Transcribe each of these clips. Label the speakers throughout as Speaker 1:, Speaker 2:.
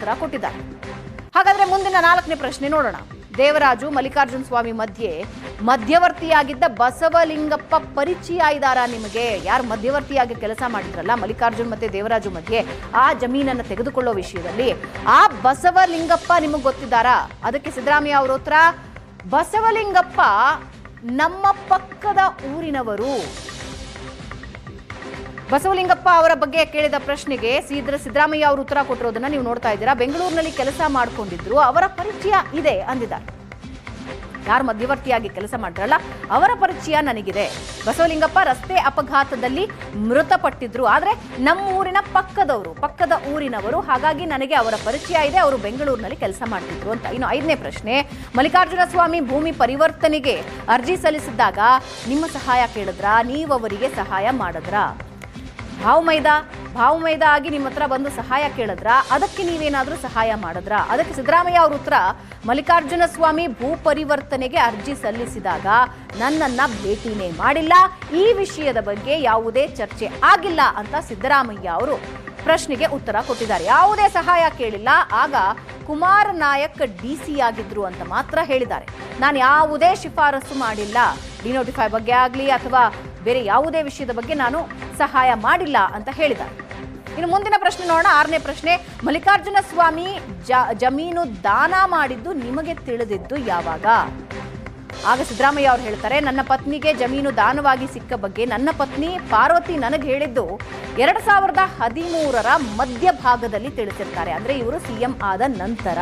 Speaker 1: ಉತ್ತರ ಕೊಟ್ಟಿದ್ದಾರೆ. ಹಾಗಾದ್ರೆ ಮುಂದಿನ ನಾಲ್ಕನೇ ಪ್ರಶ್ನೆ ನೋಡೋಣ. ದೇವರಾಜು ಮಲ್ಲಿಕಾರ್ಜುನ ಸ್ವಾಮಿ ಮಧ್ಯೆ ಮಧ್ಯವರ್ತಿಯಾಗಿದ್ದ ಬಸವಲಿಂಗಪ್ಪ ಪರಿಚಯ ಇದ್ದಾರಾ ನಿಮಗೆ? ಯಾರು ಮಧ್ಯವರ್ತಿಯಾಗಿ ಕೆಲಸ ಮಾಡಿದ್ರಲ್ಲ ಮಲ್ಲಿಕಾರ್ಜುನ್ ಮತ್ತೆ ದೇವರಾಜು ಮಧ್ಯೆ ಆ ಜಮೀನನ್ನು ತೆಗೆದುಕೊಳ್ಳೋ ವಿಷಯದಲ್ಲಿ? ಆ ಬಸವಲಿಂಗಪ್ಪ ನಿಮಗೆ ಗೊತ್ತಿದ್ದಾರಾ? ಅದಕ್ಕೆ ಸಿದ್ದರಾಮಯ್ಯ ಅವರ ಉತ್ತರ, ಬಸವಲಿಂಗಪ್ಪ ನಮ್ಮ ಪಕ್ಕದ ಊರಿನವರು. ಬಸವಲಿಂಗಪ್ಪ ಅವರ ಬಗ್ಗೆ ಕೇಳಿದ ಪ್ರಶ್ನೆಗೆ ಸಿದ್ರ ಸಿದ್ದರಾಮಯ್ಯ ಅವರು ಉತ್ತರ ಕೊಟ್ಟಿರೋದನ್ನ ನೀವು ನೋಡ್ತಾ ಇದ್ದೀರಾ. ಬೆಂಗಳೂರಿನಲ್ಲಿ ಕೆಲಸ ಮಾಡಿಕೊಂಡಿದ್ರು. ಅವರ ಪರಿಚಯ ಇದೆ ಅಂದಿದ್ದಾರೆ. ಯಾರು ಮಧ್ಯವರ್ತಿಯಾಗಿ ಕೆಲಸ ಮಾಡ್ತಾರಲ್ಲ, ಅವರ ಪರಿಚಯ ನನಗಿದೆ. ಬಸವಲಿಂಗಪ್ಪ ರಸ್ತೆ ಅಪಘಾತದಲ್ಲಿ ಮೃತಪಟ್ಟಿದ್ರು. ಆದರೆ ನಮ್ಮ ಊರಿನ ಪಕ್ಕದವರು, ಪಕ್ಕದ ಊರಿನವರು ಹಾಗಾಗಿ ನನಗೆ ಅವರ ಪರಿಚಯ ಇದೆ. ಅವರು ಬೆಂಗಳೂರಿನಲ್ಲಿ ಕೆಲಸ ಮಾಡ್ತಿದ್ರು ಅಂತ. ಇನ್ನು ಐದನೇ ಪ್ರಶ್ನೆ, ಮಲ್ಲಿಕಾರ್ಜುನ ಸ್ವಾಮಿ ಭೂಮಿ ಪರಿವರ್ತನೆಗೆ ಅರ್ಜಿ ಸಲ್ಲಿಸಿದ್ದಾಗ ನಿಮ್ಮ ಸಹಾಯ ಕೇಳಿದ್ರಾ? ನೀವು ಅವರಿಗೆ ಸಹಾಯ ಮಾಡಿದ್ರಾ? ಭಾವಮೈದ ಭಾವಮೈದ ಆಗಿ ನಿಮ್ಮ ಹತ್ರ ಬಂದು ಸಹಾಯ ಕೇಳಿದ್ರ, ಅದಕ್ಕೆ ನೀವೇನಾದರೂ ಸಹಾಯ ಮಾಡಿದ್ರ. ಅದಕ್ಕೆ ಸಿದ್ದರಾಮಯ್ಯ ಅವ್ರ ಉತ್ತರ, ಮಲ್ಲಿಕಾರ್ಜುನ ಸ್ವಾಮಿ ಭೂ ಪರಿವರ್ತನೆಗೆ ಅರ್ಜಿ ಸಲ್ಲಿಸಿದಾಗ ನನ್ನನ್ನ ಭೇಟಿನೇ ಮಾಡಿಲ್ಲ. ಈ ವಿಷಯದ ಬಗ್ಗೆ ಯಾವುದೇ ಚರ್ಚೆ ಆಗಿಲ್ಲ ಅಂತ ಸಿದ್ದರಾಮಯ್ಯ ಅವರು ಪ್ರಶ್ನೆಗೆ ಉತ್ತರ ಕೊಟ್ಟಿದ್ದಾರೆ. ಯಾವುದೇ ಸಹಾಯ ಕೇಳಿಲ್ಲ. ಆಗ ಕುಮಾರ್ ನಾಯಕ್ ಡಿ ಸಿ ಆಗಿದ್ರು ಅಂತ ಮಾತ್ರ ಹೇಳಿದ್ದಾರೆ. ನಾನು ಯಾವುದೇ ಶಿಫಾರಸು ಮಾಡಿಲ್ಲ. ಡಿನೋಟಿಫೈ ಬಗ್ಗೆ ಆಗಲಿ ಅಥವಾ ಬೇರೆ ಯಾವುದೇ ವಿಷಯದ ಬಗ್ಗೆ ನಾನು ಸಹಾಯ ಮಾಡಿಲ್ಲ ಅಂತ ಹೇಳಿದ ಇನ್ನು ಮುಂದಿನ ಪ್ರಶ್ನೆ ನೋಡೋಣ. ಆರನೇ ಪ್ರಶ್ನೆ, ಮಲ್ಲಿಕಾರ್ಜುನ ಸ್ವಾಮಿ ಜಮೀನು ದಾನ ಮಾಡಿದ್ದು ನಿಮಗೆ ತಿಳಿದಿದ್ದು ಯಾವಾಗ? ಆಗ ಸಿದ್ದರಾಮಯ್ಯ ಅವರು ಹೇಳ್ತಾರೆ, ನನ್ನ ಪತ್ನಿಗೆ ಜಮೀನು ದಾನವಾಗಿ ಸಿಕ್ಕ ಬಗ್ಗೆ ನನ್ನ ಪತ್ನಿ ಪಾರ್ವತಿ ನನಗೆ ಹೇಳಿದ್ದು ಎರಡ್ ಸಾವಿರದ ಹದಿಮೂರರ ಮಧ್ಯಭಾಗದಲ್ಲಿ ತಿಳಿಸಿರ್ತಾರೆ. ಅಂದ್ರೆ ಇವರು ಸಿಎಂ ಆದ ನಂತರ.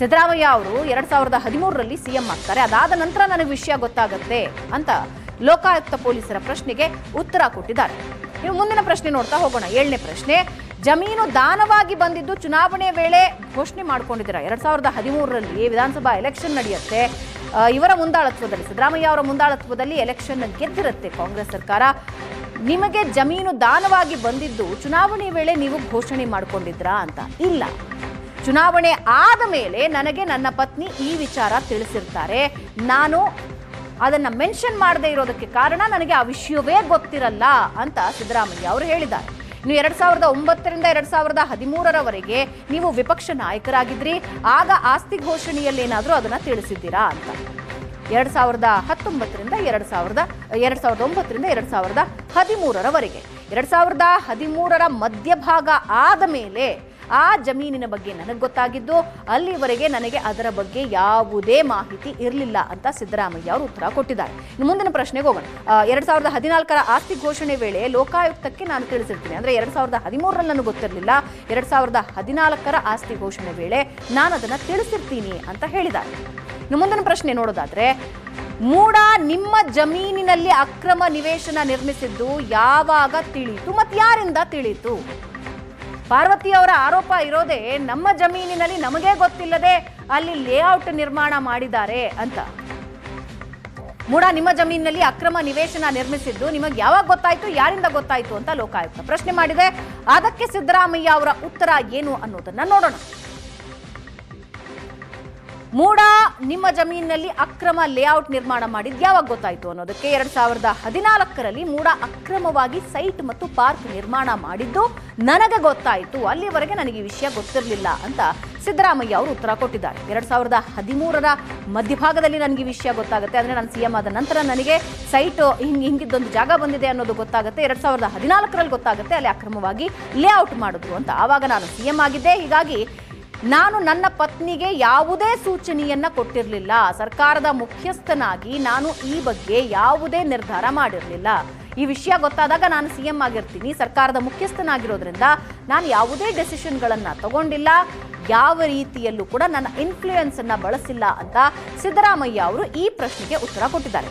Speaker 1: ಸಿದ್ದರಾಮಯ್ಯ ಅವರು ಎರಡ್ ಸಾವಿರದ ಹದಿಮೂರರಲ್ಲಿ ಸಿಎಂ ಆಗ್ತಾರೆ. ಅದಾದ ನಂತರ ನನಗೆ ವಿಷಯ ಗೊತ್ತಾಗುತ್ತೆ ಅಂತ ಲೋಕಾಯುಕ್ತ ಪೊಲೀಸರ ಪ್ರಶ್ನೆಗೆ ಉತ್ತರ ಕೊಟ್ಟಿದ್ದಾರೆ. ಇನ್ನು ಮುಂದಿನ ಪ್ರಶ್ನೆ ನೋಡ್ತಾ ಹೋಗೋಣ. ಏಳನೇ ಪ್ರಶ್ನೆ, ಜಮೀನು ದಾನವಾಗಿ ಬಂದಿದ್ದು ಚುನಾವಣೆ ವೇಳೆ ಘೋಷಣೆ ಮಾಡ್ಕೊಂಡಿದ್ದೀರಾ? ಎರಡ್ ಸಾವಿರದ ಹದಿಮೂರರಲ್ಲಿ ವಿಧಾನಸಭಾ ಎಲೆಕ್ಷನ್ ನಡೆಯುತ್ತೆ. ಇವರ ಮುಂದಾಳತ್ವದಲ್ಲಿ, ಸಿದ್ದರಾಮಯ್ಯ ಅವರ ಮುಂದಾಳತ್ವದಲ್ಲಿ ಎಲೆಕ್ಷನ್ ಗೆದ್ದಿರುತ್ತೆ ಕಾಂಗ್ರೆಸ್ ಸರ್ಕಾರ. ನಿಮಗೆ ಜಮೀನು ದಾನವಾಗಿ ಬಂದಿದ್ದು ಚುನಾವಣೆ ವೇಳೆ ನೀವು ಘೋಷಣೆ ಮಾಡ್ಕೊಂಡಿದ್ರಾ ಅಂತ? ಇಲ್ಲ. ಚುನಾವಣೆ ಆದ ಮೇಲೆ ನನಗೆ ನನ್ನ ಪತ್ನಿ ಈ ವಿಚಾರ ತಿಳಿಸಿರ್ತಾರೆ. ನಾನು ಅದನ್ನ ಮೆನ್ಷನ್ ಮಾಡದೇ ಇರೋದಕ್ಕೆ ಕಾರಣ ನನಗೆ ಆ ವಿಷಯವೇ ಗೊತ್ತಿರಲ್ಲ ಅಂತ ಸಿದ್ದರಾಮಯ್ಯ ಅವರು ಹೇಳಿದ್ದಾರೆ. ನೀವು ಎರಡ್ ಸಾವಿರದ ಒಂಬತ್ತರಿಂದ ಎರಡ್ ಸಾವಿರದ ಹದಿಮೂರರವರೆಗೆ ನೀವು ವಿಪಕ್ಷ ನಾಯಕರಾಗಿದ್ರಿ, ಆಗ ಆಸ್ತಿ ಘೋಷಣೆಯಲ್ಲೇನಾದರೂ ಅದನ್ನ ತಿಳಿಸಿದ್ದೀರಾ ಅಂತ. ಎರಡ್ ಸಾವಿರದ ಹತ್ತೊಂಬತ್ತರಿಂದ ಎರಡ್ ಸಾವಿರದ ಎರಡ್ ಸಾವಿರದ ಒಂಬತ್ತರಿಂದ ಎರಡ್ ಸಾವಿರದ ಹದಿಮೂರರವರೆಗೆ. ಎರಡ್ ಸಾವಿರದ ಹದಿಮೂರರ ಮಧ್ಯಭಾಗ ಆದ ಮೇಲೆ ಆ ಜಮೀನಿನ ಬಗ್ಗೆ ನನಗೆ ಗೊತ್ತಾಗಿದ್ದು ಅಲ್ಲಿವರೆಗೆ ನನಗೆ ಅದರ ಬಗ್ಗೆ ಯಾವುದೇ ಮಾಹಿತಿ ಇರಲಿಲ್ಲ ಅಂತ ಸಿದ್ದರಾಮಯ್ಯ ಅವರು ಉತ್ತರ ಕೊಟ್ಟಿದ್ದಾರೆ. ಮುಂದಿನ ಪ್ರಶ್ನೆಗೆ ಹೋಗೋಣ. ಎರಡ್ ಸಾವಿರದ ಹದಿನಾಲ್ಕರ ಆಸ್ತಿ ಘೋಷಣೆ ವೇಳೆ ಲೋಕಾಯುಕ್ತಕ್ಕೆ ನಾನು ತಿಳಿಸಿರ್ತೀನಿ. ಅಂದ್ರೆ ಎರಡ್ ಸಾವಿರದ ಹದಿಮೂರರಲ್ಲಿ ನನಗೆ ಗೊತ್ತಿರಲಿಲ್ಲ. ಎರಡ್ ಸಾವಿರದ ಹದಿನಾಲ್ಕರ ಆಸ್ತಿ ಘೋಷಣೆ ವೇಳೆ ನಾನು ಅದನ್ನ ತಿಳಿಸಿರ್ತೀನಿ ಅಂತ ಹೇಳಿದ್ದಾರೆ. ಮುಂದಿನ ಪ್ರಶ್ನೆ ನೋಡೋದಾದ್ರೆ, ಮೂಡ ನಿಮ್ಮ ಜಮೀನಿನಲ್ಲಿ ಅಕ್ರಮ ನಿವೇಶನ ನಿರ್ಮಿಸಿದ್ದು ಯಾವಾಗ ತಿಳಿಯಿತು ಮತ್ತು ಯಾರಿಂದ ತಿಳಿಯಿತು? ಪಾರ್ವತಿ ಅವರ ಆರೋಪ ಇರೋದೇ ನಮ್ಮ ಜಮೀನಿನಲ್ಲಿ ನಮಗೆ ಗೊತ್ತಿಲ್ಲದೆ ಅಲ್ಲಿ ಲೇಔಟ್ ನಿರ್ಮಾಣ ಮಾಡಿದ್ದಾರೆ ಅಂತ. ಮೂಡ, ನಿಮ್ಮ ಜಮೀನಿನಲ್ಲಿ ಅಕ್ರಮ ನಿವೇಶನ ನಿರ್ಮಿಸಿದ್ದು ನಿಮಗೆ ಯಾವಾಗ ಗೊತ್ತಾಯ್ತು, ಯಾರಿಂದ ಗೊತ್ತಾಯ್ತು ಅಂತ ಲೋಕಾಯುಕ್ತ ಪ್ರಶ್ನೆ ಮಾಡಿದೆ. ಅದಕ್ಕೆ ಸಿದ್ದರಾಮಯ್ಯ ಅವರ ಉತ್ತರ ಏನು ಅನ್ನೋದನ್ನ ನೋಡೋಣ. ಮೂಡ, ನಿಮ್ಮ ಜಮೀನಿನಲ್ಲಿ ಅಕ್ರಮ ಲೇಔಟ್ ನಿರ್ಮಾಣ ಮಾಡಿದ್ದು ಯಾವಾಗ ಗೊತ್ತಾಯಿತು ಅನ್ನೋದಕ್ಕೆ ಎರಡ್ ಸಾವಿರದ ಹದಿನಾಲ್ಕರಲ್ಲಿ ಮೂಡ ಅಕ್ರಮವಾಗಿ ಸೈಟ್ ಮತ್ತು ಪಾರ್ಕ್ ನಿರ್ಮಾಣ ಮಾಡಿದ್ದು ನನಗೆ ಗೊತ್ತಾಯಿತು. ಅಲ್ಲಿವರೆಗೆ ನನಗೆ ಈ ವಿಷಯ ಗೊತ್ತಿರಲಿಲ್ಲ ಅಂತ ಸಿದ್ದರಾಮಯ್ಯ ಅವರು ಉತ್ತರ ಕೊಟ್ಟಿದ್ದಾರೆ. ಎರಡ್ ಸಾವಿರದ ಹದಿಮೂರರ ಮಧ್ಯಭಾಗದಲ್ಲಿ ನನಗೆ ಈ ವಿಷಯ ಗೊತ್ತಾಗುತ್ತೆ. ಅಂದ್ರೆ ನಾನು ಸಿಎಂ ಆದ ನಂತರ ನನಗೆ ಸೈಟ್ ಹಿಂಗ್ ಹಿಂಗಿದ್ದೊಂದು ಜಾಗ ಬಂದಿದೆ ಅನ್ನೋದು ಗೊತ್ತಾಗುತ್ತೆ. ಎರಡ್ ಸಾವಿರದ ಹದಿನಾಲ್ಕರಲ್ಲಿ ಗೊತ್ತಾಗುತ್ತೆ. ಅಲ್ಲಿ ಅಕ್ರಮವಾಗಿ ಲೇಔಟ್ ಮಾಡಿದ್ರು ಅಂತ. ಆವಾಗ ನಾನು ಸಿಎಂ ಆಗಿದ್ದೆ. ಹೀಗಾಗಿ ನಾನು ನನ್ನ ಪತ್ನಿಗೆ ಯಾವುದೇ ಸೂಚನೆಯನ್ನ ಕೊಟ್ಟಿರಲಿಲ್ಲ. ಸರ್ಕಾರದ ಮುಖ್ಯಸ್ಥನಾಗಿ ನಾನು ಈ ಬಗ್ಗೆ ಯಾವುದೇ ನಿರ್ಧಾರ ಮಾಡಿರಲಿಲ್ಲ. ಈ ವಿಷಯ ಗೊತ್ತಾದಾಗ ನಾನು ಸಿ ಎಂ ಆಗಿರ್ತೀನಿ. ಸರ್ಕಾರದ ಮುಖ್ಯಸ್ಥನಾಗಿರೋದ್ರಿಂದ ನಾನು ಯಾವುದೇ ಡೆಸಿಷನ್ಗಳನ್ನು ತಗೊಂಡಿಲ್ಲ. ಯಾವ ರೀತಿಯಲ್ಲೂ ಕೂಡ ನನ್ನ ಇನ್ಫ್ಲೂಯೆನ್ಸ್ ಅನ್ನ ಬಳಸಿಲ್ಲ ಅಂತ ಸಿದ್ದರಾಮಯ್ಯ ಅವರು ಈ ಪ್ರಶ್ನೆಗೆ ಉತ್ತರ ಕೊಟ್ಟಿದ್ದಾರೆ.